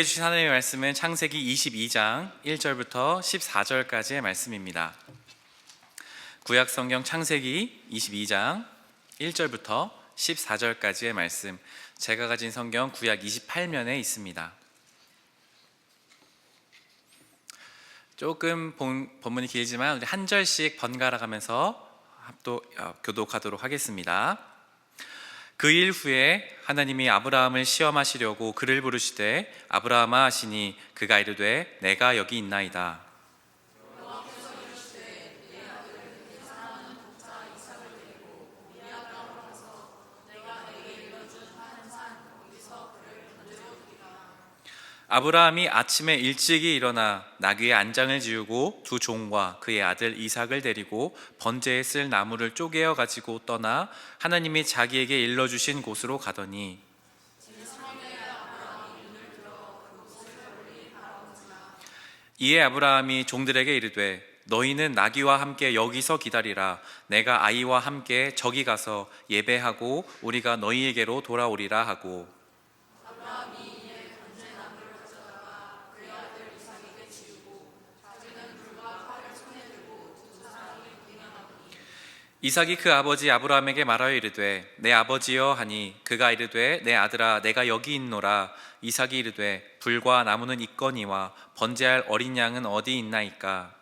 우리에게 주신 하나님의 말씀은 창세기 22장 1절부터 14절까지의 말씀입니다. 구약 성경 창세기 22장 1절부터 14절까지의 말씀. 제가 가진 성경 구약 28면에 있습니다. 조금 본, 본문이 길지만 한 절씩 번갈아 가면서 합도 어, 교독하도록 하겠습니다. 그 일 후에 하나님이 아브라함을 시험하시려고 그를 부르시되 아브라함아 하시니 그가 이르되 내가 여기 있나이다. 아브라함이 아침에 일찍이 일어나 나귀의 안장을 지우고 두 종과 그의 아들 이삭을 데리고 번제에 쓸 나무를 쪼개어 가지고 떠나 하나님이 자기에게 일러 주신 곳으로 가더니 이에 아브라함이 종들에게 이르되 너희는 나귀와 함께 여기서 기다리라. 내가 아이와 함께 저기 가서 예배하고 우리가 너희에게로 돌아오리라 하고. 이 삭이 그 아버지 아브라함에게 말하여 이르되 내 아버지여 하니 그가 이르되 내 아들아 내가 여기 있노라. 이삭이 이르되 불과 나무는 있거니와 번제할 어린 양은 어디 있나이까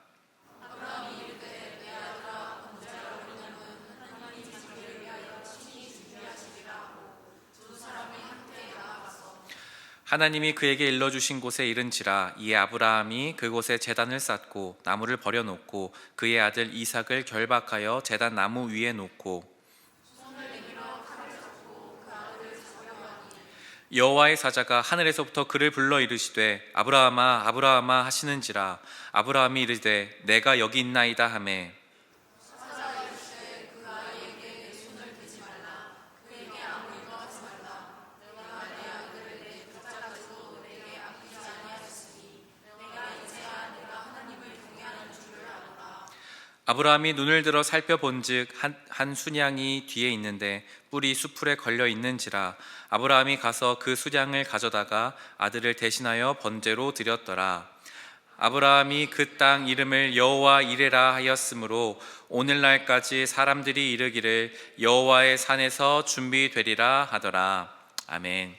하나님이 그에게 일러 주신 곳에 이른지라 이에 아브라함이 그곳에 제단을 쌓고 나무를 버려 놓고 그의 아들 이삭을 결박하여 제단 나무 위에 놓고 여호와의 사자가 하늘에서부터 그를 불러 이르시되 아브라함아 아브라함아 하시는지라. 아브라함이 이르되 내가 여기 있나이다 하매 아브라함이 눈을 들어 살펴본즉 한, 한 순양이 뒤에 있는데 뿔이 수풀에 걸려 있는지라 아브라함이 가서 그 수양을 가져다가 아들을 대신하여 번제로 드렸더라. 아브라함이 그 땅 이름을 여호와 이레라 하였으므로 오늘날까지 사람들이 이르기를 여호와의 산에서 준비되리라 하더라. 아멘.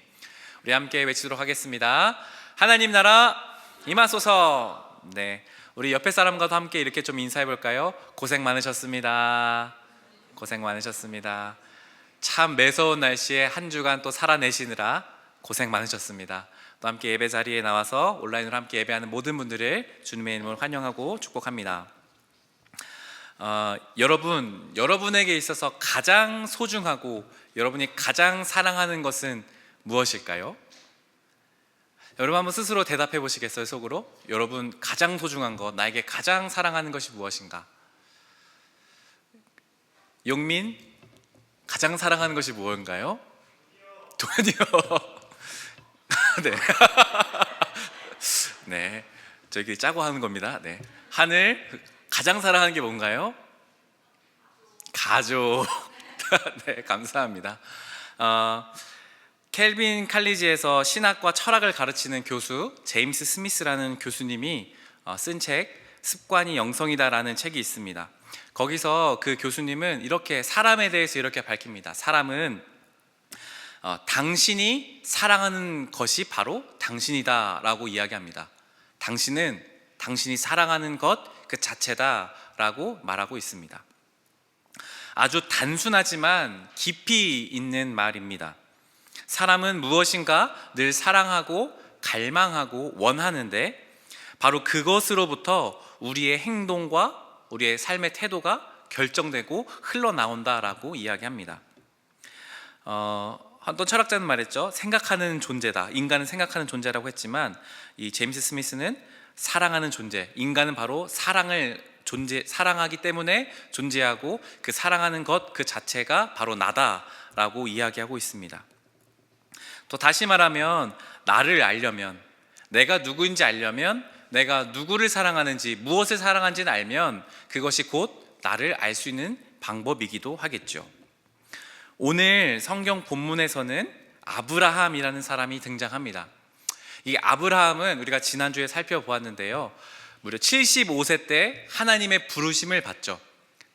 우리 함께 외치도록 하겠습니다. 하나님 나라 임하소서. 네 우리 옆에 사람과도 함께 이렇게 좀 인사해 볼까요? 고생 많으셨습니다. 고생 많으셨습니다. 참 매서운 날씨에 한 주간 또 살아내시느라 고생 많으셨습니다. 또 함께 예배 자리에 나와서 온라인으로 함께 예배하는 모든 분들을 주님의 이름으로 환영하고 축복합니다. 어, 여러분, 여러분에게 있어서 가장 소중하고 여러분이 가장 사랑하는 것은 무엇일까요? 여러분 한번 스스로 대답해 보시겠어요 속으로? 여러분 가장 소중한 것 나에게 가장 사랑하는 것이 무엇인가? 용민 가장 사랑하는 것이 무엇인가요? 돈이요. 네. 네. 저기 짜고 하는 겁니다. 네. 하늘 가장 사랑하는 게 뭔가요? 가족. 네, 감사합니다. 어, 켈빈 칼리지에서 신학과 철학을 가르치는 교수 제임스 스미스라는 교수님이 어, 쓴책 습관이 영성이다라는 책이 있습니다. 거기서 그 교수님은 이렇게 사람에 대해서 이렇게 밝힙니다. 사람은 어, 당신이 사랑하는 것이 바로 당신이다라고 이야기합니다. 당신은 당신이 사랑하는 것 그 자체다라고 말하고 있습니다. 아주 단순하지만 깊이 있는 말입니다. 사람은 무엇인가 늘 사랑하고 갈망하고 원하는데 바로 그것으로부터 우리의 행동과 우리의 삶의 태도가 결정되고 흘러나온다라고 이야기합니다. 어, 어떤 철학자는 말했죠. 생각하는 존재다. 인간은 생각하는 존재라고 했지만 이 제임스 스미스는 사랑하는 존재. 인간은 바로 사랑을 존재 사랑하기 때문에 존재하고 그 사랑하는 것 그 자체가 바로 나다라고 이야기하고 있습니다. 또 다시 말하면 나를 알려면 내가 누구인지 알려면 내가 누구를 사랑하는지 무엇을 사랑하는지는 알면 그것이 곧 나를 알 수 있는 방법이기도 하겠죠. 오늘 성경 본문에서는 아브라함이라는 사람이 등장합니다. 이 아브라함은 우리가 지난주에 살펴보았는데요. 무려 75세 때 하나님의 부르심을 받죠.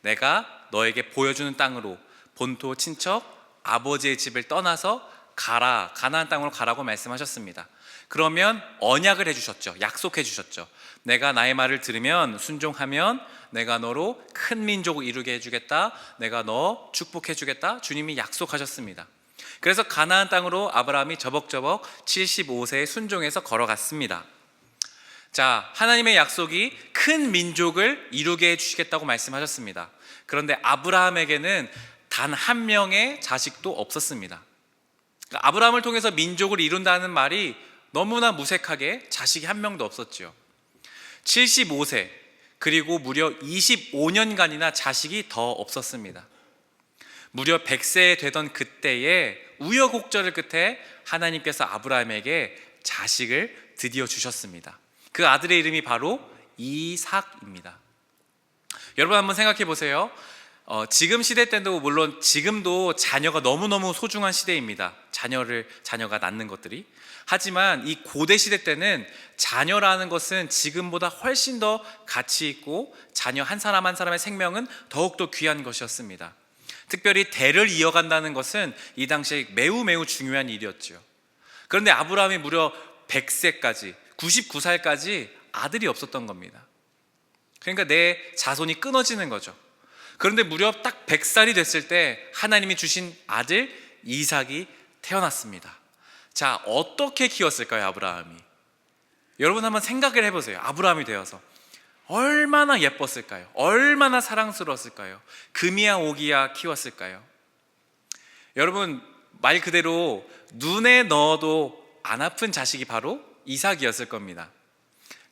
내가 너에게 보여주는 땅으로 본토 친척 아버지의 집을 떠나서 가라 가나안 땅으로 가라고 말씀하셨습니다. 그러면 언약을 해주셨죠. 약속해 주셨죠. 내가 나의 말을 들으면 순종하면 내가 너로 큰 민족을 이루게 해주겠다. 내가 너 축복해 주겠다. 주님이 약속하셨습니다. 그래서 가나안 땅으로 아브라함이 저벅저벅 75세에 순종해서 걸어갔습니다. 자, 하나님의 약속이 큰 민족을 이루게 해주시겠다고 말씀하셨습니다. 그런데 아브라함에게는 단 한 명의 자식도 없었습니다. 그러니까 아브라함을 통해서 민족을 이룬다는 말이 너무나 무색하게 자식이 한 명도 없었죠. 75세 그리고 무려 25년간이나 자식이 더 없었습니다. 무려 100세 되던 그때에 우여곡절을 끝에 하나님께서 아브라함에게 자식을 드디어 주셨습니다. 그 아들의 이름이 바로 이삭입니다. 여러분 한번 생각해 보세요. 어, 지금 시대 때도 물론 지금도 자녀가 너무너무 소중한 시대입니다. 자녀를 자녀가 낳는 것들이. 하지만 이 고대 시대 때는 자녀라는 것은 지금보다 훨씬 더 가치 있고 자녀 한 사람 한 사람의 생명은 더욱더 귀한 것이었습니다. 특별히 대를 이어간다는 것은 이 당시에 매우 매우 중요한 일이었죠. 그런데 아브라함이 무려 100세까지 99살까지 아들이 없었던 겁니다. 그러니까 내 자손이 끊어지는 거죠. 그런데 무려 딱 100살이 됐을 때 하나님이 주신 아들 이삭이 태어났습니다. 자, 어떻게 키웠을까요, 아브라함이? 여러분 한번 생각을 해보세요. 아브라함이 되어서. 얼마나 예뻤을까요? 얼마나 사랑스러웠을까요? 금이야 오기야 키웠을까요? 여러분, 말 그대로 눈에 넣어도 안 아픈 자식이 바로 이삭이었을 겁니다.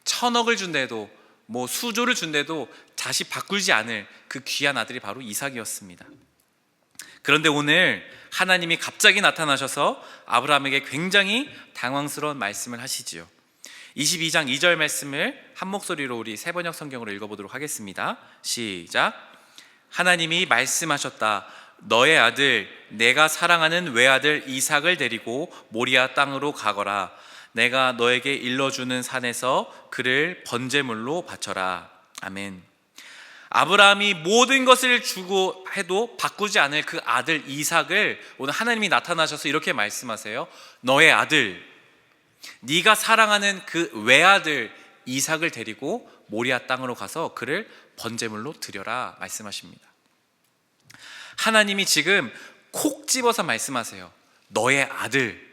천억을 준대도 뭐 수조를 준대도 다시 바꾸지 않을 그 귀한 아들이 바로 이삭이었습니다. 그런데 오늘 하나님이 갑자기 나타나셔서 아브라함에게 굉장히 당황스러운 말씀을 하시지요. 22장 2절 말씀을 한 목소리로 우리 세 번역 성경으로 읽어보도록 하겠습니다. 시작. 하나님이 말씀하셨다. 너의 아들, 내가 사랑하는 외아들 이삭을 데리고 모리아 땅으로 가거라. 내가 너에게 일러주는 산에서 그를 번제물로 바쳐라. 아멘. 아브라함이 모든 것을 주고 해도 바꾸지 않을 그 아들 이삭을 오늘 하나님이 나타나셔서 이렇게 말씀하세요. 너의 아들, 네가 사랑하는 그 외아들 이삭을 데리고 모리아 땅으로 가서 그를 번제물로 드려라 말씀하십니다. 하나님이 지금 콕 집어서 말씀하세요. 너의 아들,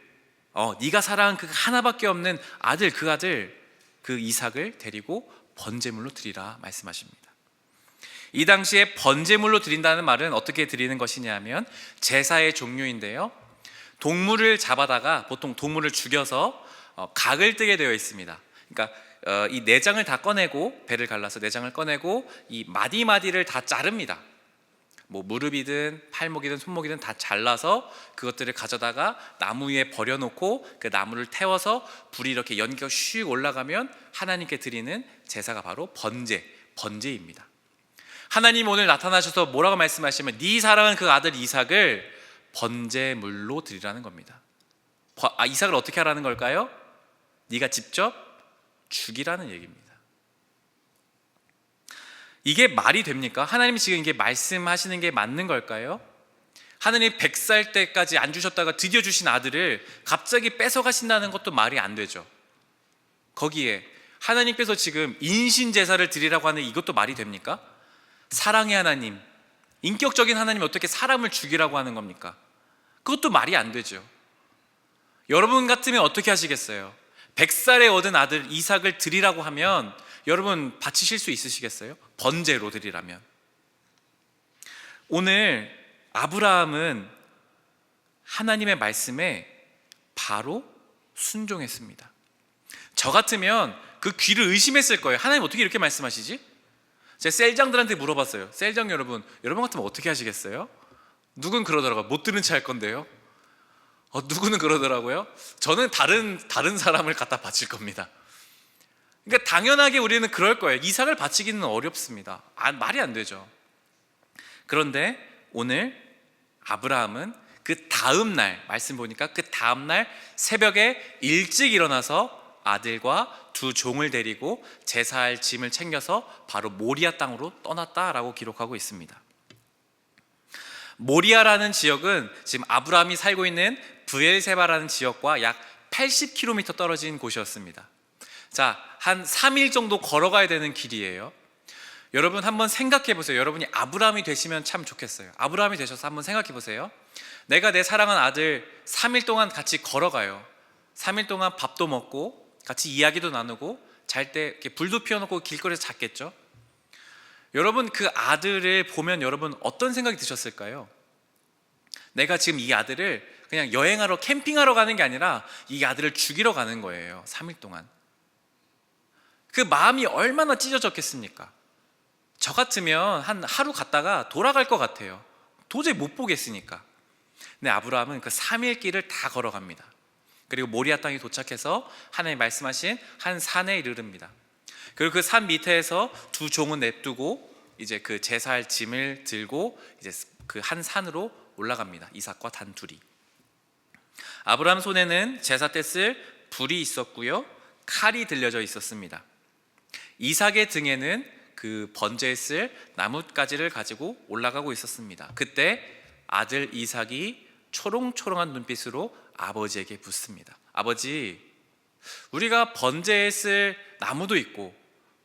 어, 네가 사랑한 그 하나밖에 없는 아들, 그 아들, 그 이삭을 데리고 번제물로 드리라 말씀하십니다. 이 당시에 번제물로 드린다는 말은 어떻게 드리는 것이냐면 제사의 종류인데요. 동물을 잡아다가 보통 동물을 죽여서 어, 각을 뜨게 되어 있습니다. 그러니까 어, 이 내장을 다 꺼내고 배를 갈라서 내장을 꺼내고 이 마디 마디를 다 자릅니다. 뭐 무릎이든 팔목이든 손목이든 다 잘라서 그것들을 가져다가 나무 위에 버려놓고 그 나무를 태워서 불이 이렇게 연기가 슉 올라가면 하나님께 드리는 제사가 바로 번제, 번제입니다. 하나님 오늘 나타나셔서 뭐라고 말씀하시면 네 사랑하는 그 아들 이삭을 번제물로 드리라는 겁니다. 아, 이삭을 어떻게 하라는 걸까요? 네가 직접 죽이라는 얘기입니다. 이게 말이 됩니까? 하나님이 지금 이게 말씀하시는 게 맞는 걸까요? 하나님 100살 때까지 안 주셨다가 드디어 주신 아들을 갑자기 뺏어 가신다는 것도 말이 안 되죠. 거기에 하나님께서 지금 인신 제사를 드리라고 하는 이것도 말이 됩니까? 사랑의 하나님, 인격적인 하나님 어떻게 사람을 죽이라고 하는 겁니까? 그것도 말이 안 되죠. 여러분 같으면 어떻게 하시겠어요? 100살에 얻은 아들 이삭을 드리라고 하면 여러분 바치실 수 있으시겠어요? 번제로 드리라면. 오늘 아브라함은 하나님의 말씀에 바로 순종했습니다. 저 같으면 그 귀를 의심했을 거예요. 하나님 어떻게 이렇게 말씀하시지? 제가 셀장들한테 물어봤어요. 셀장 여러분, 여러분 같으면 어떻게 하시겠어요? 누군 그러더라고요. 못 들은 채 할 건데요. 어, 누구는 그러더라고요. 저는 다른 다른 사람을 갖다 바칠 겁니다. 그러니까 당연하게 우리는 그럴 거예요. 이삭을 바치기는 어렵습니다. 아, 말이 안 되죠. 그런데 오늘 아브라함은 그 다음 날 말씀 보니까 그 다음 날 새벽에 일찍 일어나서 아들과 두 종을 데리고 제사할 짐을 챙겨서 바로 모리아 땅으로 떠났다라고 기록하고 있습니다. 모리아라는 지역은 지금 아브라함이 살고 있는 브엘세바라는 지역과 약 80km 떨어진 곳이었습니다. 자, 한 3일 정도 걸어가야 되는 길이에요. 여러분 한번 생각해 보세요. 여러분이 아브라함이 되시면 참 좋겠어요. 아브라함이 되셔서 한번 생각해 보세요. 내가 내 사랑하는 아들 3일 동안 같이 걸어가요. 3일 동안 밥도 먹고 같이 이야기도 나누고 잘 때 불도 피워놓고 길거리에서 잤겠죠. 여러분 그 아들을 보면 여러분 어떤 생각이 드셨을까요? 내가 지금 이 아들을 그냥 여행하러 캠핑하러 가는 게 아니라 이 아들을 죽이러 가는 거예요. 3일 동안. 그 마음이 얼마나 찢어졌겠습니까? 저 같으면 한 하루 갔다가 돌아갈 것 같아요. 도저히 못 보겠으니까. 근데 아브라함은 그 3일 길을 다 걸어갑니다. 그리고 모리아 땅에 도착해서 하나님 말씀하신 한 산에 이르릅니다. 그리고 그 산 밑에서 두 종은 냅두고 이제 그 제사할 짐을 들고 이제 그 한 산으로 올라갑니다. 이삭과 단 둘이. 아브라함 손에는 제사 때 쓸 불이 있었고요. 칼이 들려져 있었습니다. 이삭의 등에는 그 번제에 쓸 나뭇가지를 가지고 올라가고 있었습니다. 그때 아들 이삭이 초롱초롱한 눈빛으로 아버지에게 묻습니다. 아버지, 우리가 번제에 쓸 나무도 있고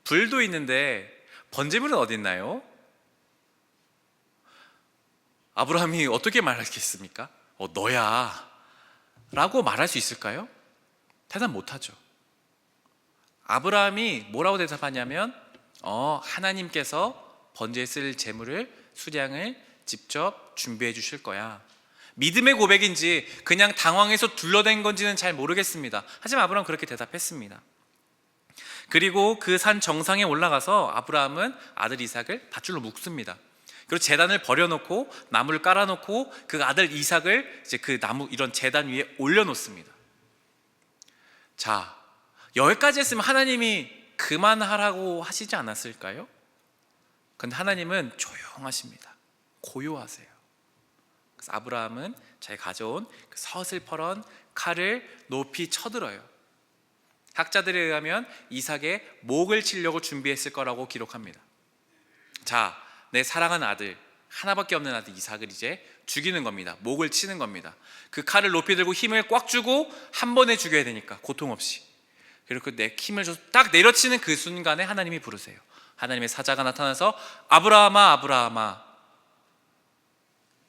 불도 있는데 번제물은 어디 있나요? 아브라함이 어떻게 말하겠습니까? 어, 너야. 라고 말할 수 있을까요? 대답 못하죠. 아브라함이 뭐라고 대답하냐면, 어, 하나님께서 번제에 쓸 재물을 수량을 직접 준비해 주실 거야. 믿음의 고백인지 그냥 당황해서 둘러댄 건지는 잘 모르겠습니다. 하지만 아브라함은 그렇게 대답했습니다. 그리고 그 산 정상에 올라가서 아브라함은 아들 이삭을 밧줄로 묶습니다. 그리고 재단을 버려놓고 나무를 깔아놓고 그 아들 이삭을 이제 그 나무 이런 재단 위에 올려놓습니다. 자, 여기까지 했으면 하나님이 그만하라고 하시지 않았을까요? 근데 하나님은 조용하십니다. 고요하세요. 그래서 아브라함은 자기 가져온 그 서슬퍼런 칼을 높이 쳐들어요. 학자들에 의하면 이삭의 목을 치려고 준비했을 거라고 기록합니다. 자, 내 사랑하는 아들 하나밖에 없는 아들 이삭을 이제 죽이는 겁니다. 목을 치는 겁니다. 그 칼을 높이 들고 힘을 꽉 주고 한 번에 죽여야 되니까 고통 없이. 그리고 내 힘을 줘서 딱 내려치는 그 순간에 하나님이 부르세요. 하나님의 사자가 나타나서 아브라함아 아브라함아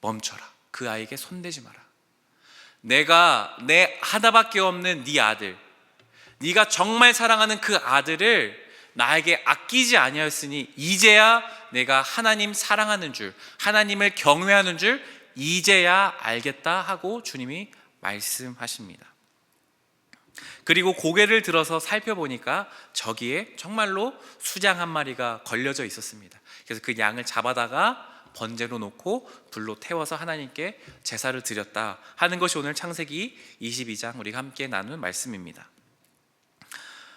멈춰라. 그 아이에게 손대지 마라. 내가 내 하나밖에 없는 네 아들, 네가 정말 사랑하는 그 아들을 나에게 아끼지 아니하였으니 이제야 내가 하나님 사랑하는 줄, 하나님을 경외하는 줄 이제야 알겠다 하고 주님이 말씀하십니다. 그리고 고개를 들어서 살펴보니까 저기에 정말로 수장 한 마리가 걸려져 있었습니다. 그래서 그 양을 잡아다가 번제로 놓고 불로 태워서 하나님께 제사를 드렸다 하는 것이 오늘 창세기 22장 우리가 함께 나눈 말씀입니다.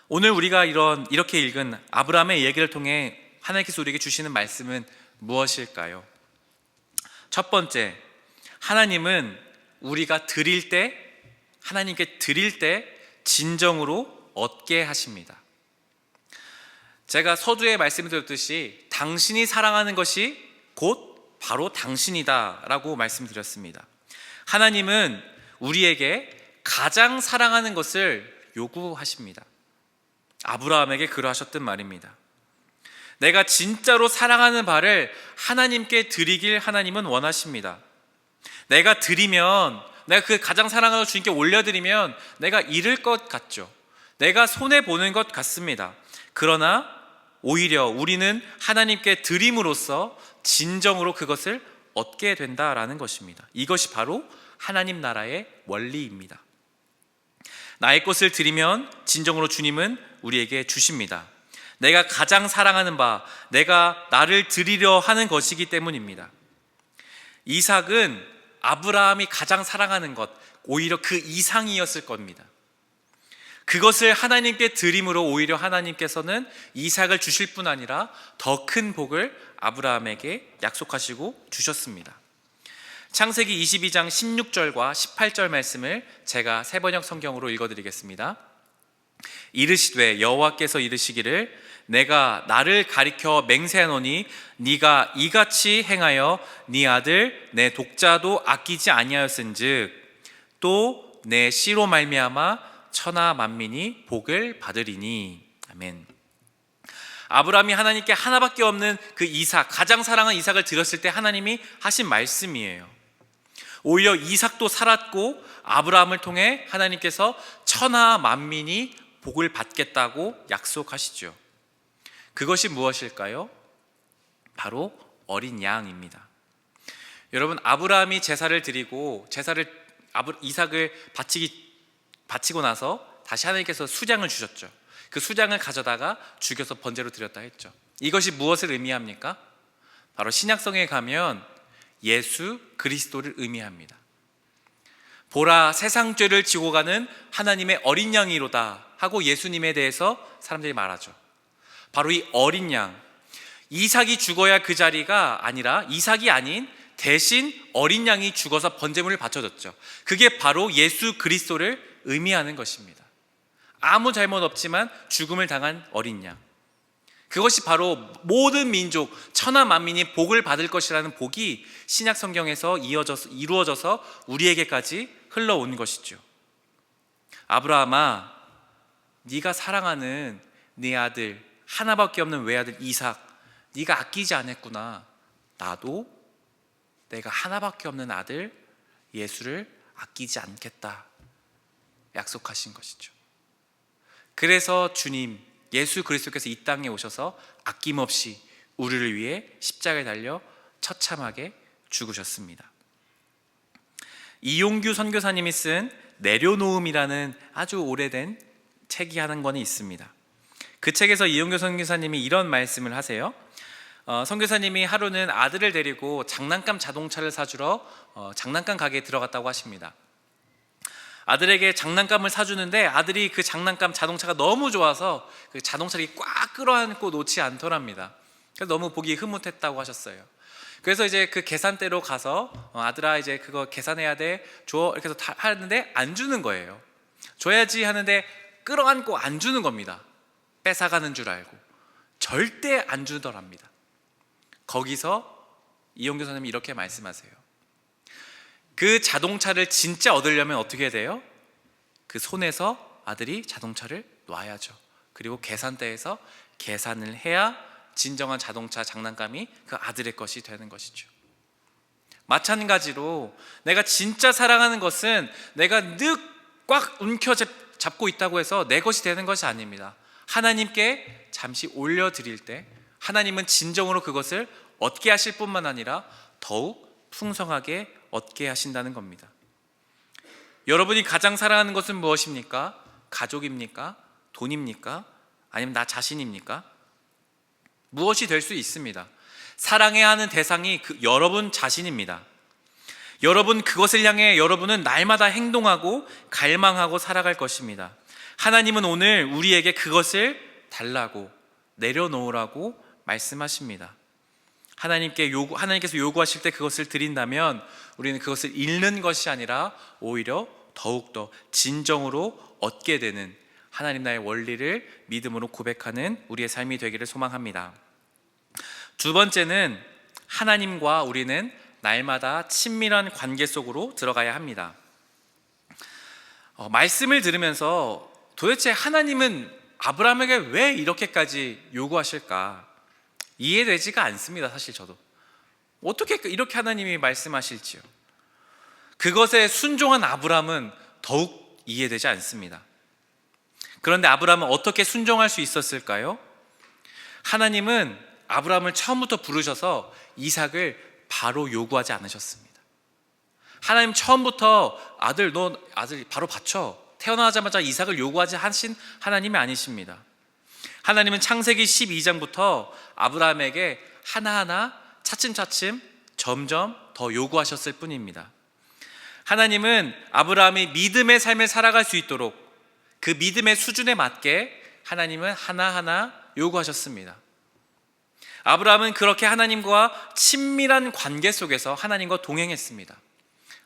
오늘 우리가 이런 이렇게 읽은 아브라함의 얘기를 통해 하나님께서 우리에게 주시는 말씀은 무엇일까요? 첫 번째, 하나님은 우리가 드릴 때 하나님께 드릴 때 진정으로 얻게 하십니다. 제가 서두에 말씀드렸듯이 당신이 사랑하는 것이 곧 바로 당신이다라고 말씀드렸습니다. 하나님은 우리에게 가장 사랑하는 것을 요구하십니다. 아브라함에게 그러하셨던 말입니다. 내가 진짜로 사랑하는 바를 하나님께 드리길 하나님은 원하십니다. 내가 드리면 내가 그 가장 사랑하는 주님께 올려드리면 내가 잃을 것 같죠. 내가 손해 보는 것 같습니다. 그러나 오히려 우리는 하나님께 드림으로써 진정으로 그것을 얻게 된다라는 것입니다. 이것이 바로 하나님 나라의 원리입니다. 나의 것을 드리면 진정으로 주님은 우리에게 주십니다. 내가 가장 사랑하는 바, 내가 나를 드리려 하는 것이기 때문입니다. 이삭은 아브라함이 가장 사랑하는 것, 오히려 그 이상이었을 겁니다. 그것을 하나님께 드림으로 오히려 하나님께서는 이삭을 주실 뿐 아니라 더 큰 복을 아브라함에게 약속하시고 주셨습니다. 창세기 22장 16절과 18절 말씀을 제가 세 번역 성경으로 읽어 드리겠습니다. 이르시되 여호와께서 이르시기를 내가 나를 가리켜 맹세하노니 네가 이같이 행하여 네 아들 내 독자도 아끼지 아니하였은즉 또 내 씨로 말미암아 천하 만민이 복을 받으리니 아멘. 아브라함이 하나님께 하나밖에 없는 그 이삭 가장 사랑하는 이삭을 드렸을 때 하나님이 하신 말씀이에요. 오히려 이삭도 살았고 아브라함을 통해 하나님께서 천하 만민이 복을 받겠다고 약속하시죠. 그것이 무엇일까요? 바로 어린 양입니다. 여러분 아브라함이 제사를 드리고 제사를 이삭을 바치기 바치고 나서 다시 하나님께서 수장을 주셨죠. 그 수장을 가져다가 죽여서 번제로 드렸다 했죠. 이것이 무엇을 의미합니까? 바로 신약성에 가면 예수 그리스도를 의미합니다. 보라 세상 죄를 지고 가는 하나님의 어린 양이로다 하고 예수님에 대해서 사람들이 말하죠. 바로 이 어린 양 이삭이 죽어야 그 자리가 아니라 이삭이 아닌 대신 어린 양이 죽어서 번제물을 바쳐졌죠. 그게 바로 예수 그리스도를 의미하는 것입니다. 아무 잘못 없지만 죽음을 당한 어린 양. 그것이 바로 모든 민족 천하 만민이 복을 받을 것이라는 복이 신약 성경에서 이어져서 이루어져서 우리에게까지 흘러온 것이죠. 아브라함아, 네가 사랑하는 네 아들 하나밖에 없는 외아들 이삭, 네가 아끼지 않았구나. 나도 내가 하나밖에 없는 아들 예수를 아끼지 않겠다. 약속하신 것이죠. 그래서 주님 예수 그리스도께서 이 땅에 오셔서 아낌없이 우리를 위해 십자가에 달려 처참하게 죽으셨습니다. 이용규 선교사님이 쓴 내려놓음이라는 아주 오래된 책이 하는 권이 있습니다. 그 책에서 이용규 선교사님이 이런 말씀을 하세요. 어, 선교사님이 하루는 아들을 데리고 장난감 자동차를 사주러 어, 장난감 가게에 들어갔다고 하십니다. 아들에게 장난감을 사주는데 아들이 그 장난감 자동차가 너무 좋아서 그 자동차를 꽉 끌어안고 놓지 않더랍니다. 그래서 너무 보기 흐뭇했다고 하셨어요. 그래서 이제 그 계산대로 가서 어, 아들아 이제 그거 계산해야 돼 줘 이렇게 해서 다 하는데 안 주는 거예요. 줘야지 하는데 끌어안고 안 주는 겁니다. 뺏어가는 줄 알고 절대 안 주더랍니다. 거기서 이용규 선생님이 이렇게 말씀하세요. 그 자동차를 진짜 얻으려면 어떻게 돼요? 그 손에서 아들이 자동차를 놔야죠. 그리고 계산대에서 계산을 해야 진정한 자동차 장난감이 그 아들의 것이 되는 것이죠. 마찬가지로 내가 진짜 사랑하는 것은 내가 늑꽉 움켜 잡고 있다고 해서 내 것이 되는 것이 아닙니다. 하나님께 잠시 올려드릴 때 하나님은 진정으로 그것을 얻게 하실 뿐만 아니라 더욱 풍성하게 얻게 하신다는 겁니다. 여러분이 가장 사랑하는 것은 무엇입니까? 가족입니까? 돈입니까? 아니면 나 자신입니까? 무엇이 될 수 있습니다. 사랑해야 하는 대상이 그 여러분 자신입니다. 여러분 그것을 향해 여러분은 날마다 행동하고 갈망하고 살아갈 것입니다. 하나님은 오늘 우리에게 그것을 달라고 내려놓으라고 말씀하십니다. 하나님께 요구, 하나님께서 요구하실 때 그것을 드린다면 우리는 그것을 잃는 것이 아니라 오히려 더욱 더 진정으로 얻게 되는 하나님 나의 원리를 믿음으로 고백하는 우리의 삶이 되기를 소망합니다. 두 번째는 하나님과 우리는 날마다 친밀한 관계 속으로 들어가야 합니다. 어, 말씀을 들으면서 도대체 하나님은 아브라함에게 왜 이렇게까지 요구하실까? 이해되지가 않습니다. 사실 저도. 어떻게 이렇게 하나님이 말씀하실지요. 그것에 순종한 아브라함은 더욱 이해되지 않습니다. 그런데 아브라함은 어떻게 순종할 수 있었을까요? 하나님은 아브라함을 처음부터 부르셔서 이삭을 바로 요구하지 않으셨습니다. 하나님 처음부터 아들 너 아들 바로 바쳐 태어나자마자 이삭을 요구하지 하신 하나님이 아니십니다. 하나님은 창세기 12장부터 아브라함에게 하나하나 차츰차츰 점점 더 요구하셨을 뿐입니다. 하나님은 아브라함이 믿음의 삶을 살아갈 수 있도록 그 믿음의 수준에 맞게 하나님은 하나하나 요구하셨습니다. 아브라함은 그렇게 하나님과 친밀한 관계 속에서 하나님과 동행했습니다.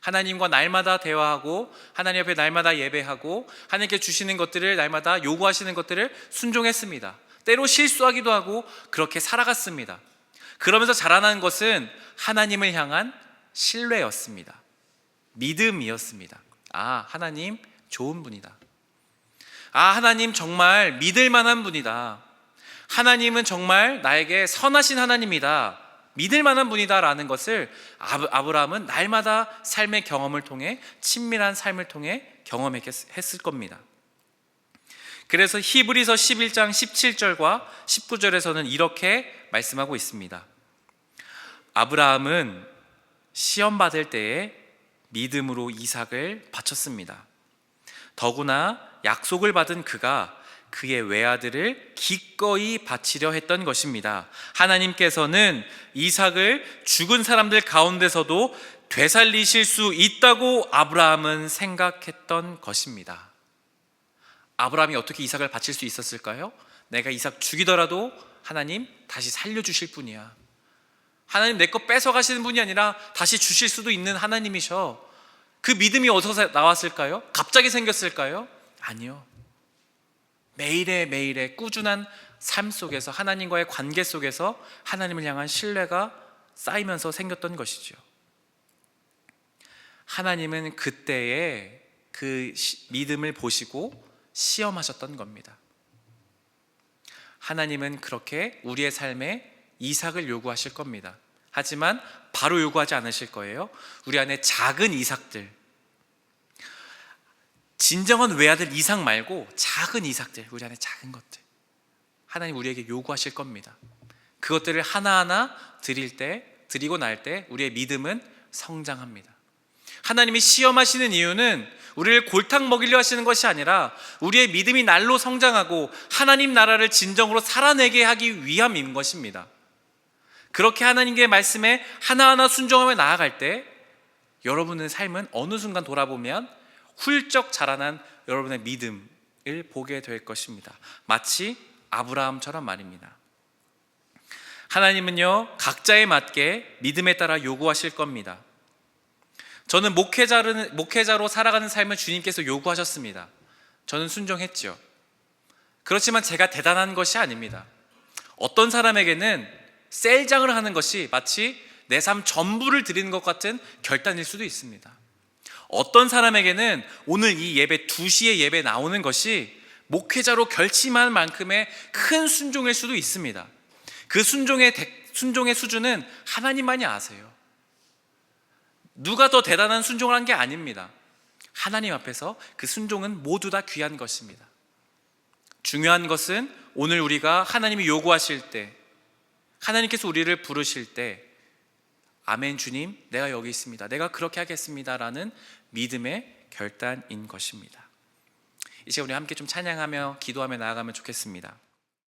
하나님과 날마다 대화하고 하나님 앞에 날마다 예배하고 하나님께 주시는 것들을 날마다 요구하시는 것들을 순종했습니다. 때로 실수하기도 하고 그렇게 살아갔습니다. 그러면서 자라난 것은 하나님을 향한 신뢰였습니다. 믿음이었습니다. 아, 하나님 좋은 분이다. 아, 하나님 정말 믿을 만한 분이다. 하나님은 정말 나에게 선하신 하나님이다. 믿을 만한 분이다라는 것을 아브- 아브라함은 날마다 삶의 경험을 통해 친밀한 삶을 통해 경험했을 겁니다. 그래서 히브리서 11장 17절과 19절에서는 이렇게 말씀하고 있습니다. 아브라함은 시험 받을 때에 믿음으로 이삭을 바쳤습니다. 더구나 약속을 받은 그가 그의 외아들을 기꺼이 바치려 했던 것입니다. 하나님께서는 이삭을 죽은 사람들 가운데서도 되살리실 수 있다고 아브라함은 생각했던 것입니다. 아브라함이 어떻게 이삭을 바칠 수 있었을까요? 내가 이삭 죽이더라도 하나님 다시 살려주실 분이야. 하나님 내 거 뺏어가시는 분이 아니라 다시 주실 수도 있는 하나님이셔. 그 믿음이 어디서 나왔을까요? 갑자기 생겼을까요? 아니요. 매일의 매일의 꾸준한 삶 속에서 하나님과의 관계 속에서 하나님을 향한 신뢰가 쌓이면서 생겼던 것이죠. 하나님은 그때의 그 시- 믿음을 보시고 시험하셨던 겁니다. 하나님은 그렇게 우리의 삶에 이삭을 요구하실 겁니다. 하지만 바로 요구하지 않으실 거예요. 우리 안에 작은 이삭들, 진정한 외아들 이삭 말고 작은 이삭들, 우리 안에 작은 것들. 하나님 우리에게 요구하실 겁니다. 그것들을 하나하나 드릴 때, 드리고 날 때 우리의 믿음은 성장합니다. 하나님이 시험하시는 이유는 우리를 골탕 먹이려 하시는 것이 아니라 우리의 믿음이 날로 성장하고 하나님 나라를 진정으로 살아내게 하기 위함인 것입니다. 그렇게 하나님의 말씀에 하나하나 순종하며 나아갈 때 여러분의 삶은 어느 순간 돌아보면 훌쩍 자라난 여러분의 믿음을 보게 될 것입니다. 마치 아브라함처럼 말입니다. 하나님은요, 각자에 맞게 믿음에 따라 요구하실 겁니다. 저는 목회자는, 목회자로 살아가는 삶을 주님께서 요구하셨습니다. 저는 순종했죠. 그렇지만 제가 대단한 것이 아닙니다. 어떤 사람에게는 셀장을 하는 것이 마치 내 삶 전부를 드리는 것 같은 결단일 수도 있습니다. 어떤 사람에게는 오늘 이 예배 2시에 예배 나오는 것이 목회자로 결심한 만큼의 큰 순종일 수도 있습니다. 그 순종의 대- 순종의 수준은 하나님만이 아세요. 누가 더 대단한 순종을 한 게 아닙니다. 하나님 앞에서 그 순종은 모두 다 귀한 것입니다. 중요한 것은 오늘 우리가 하나님이 요구하실 때, 하나님께서 우리를 부르실 때, 아멘 주님, 내가 여기 있습니다. 내가 그렇게 하겠습니다라는 믿음의 결단인 것입니다. 이제 우리 함께 좀 찬양하며 기도하며 나아가면 좋겠습니다.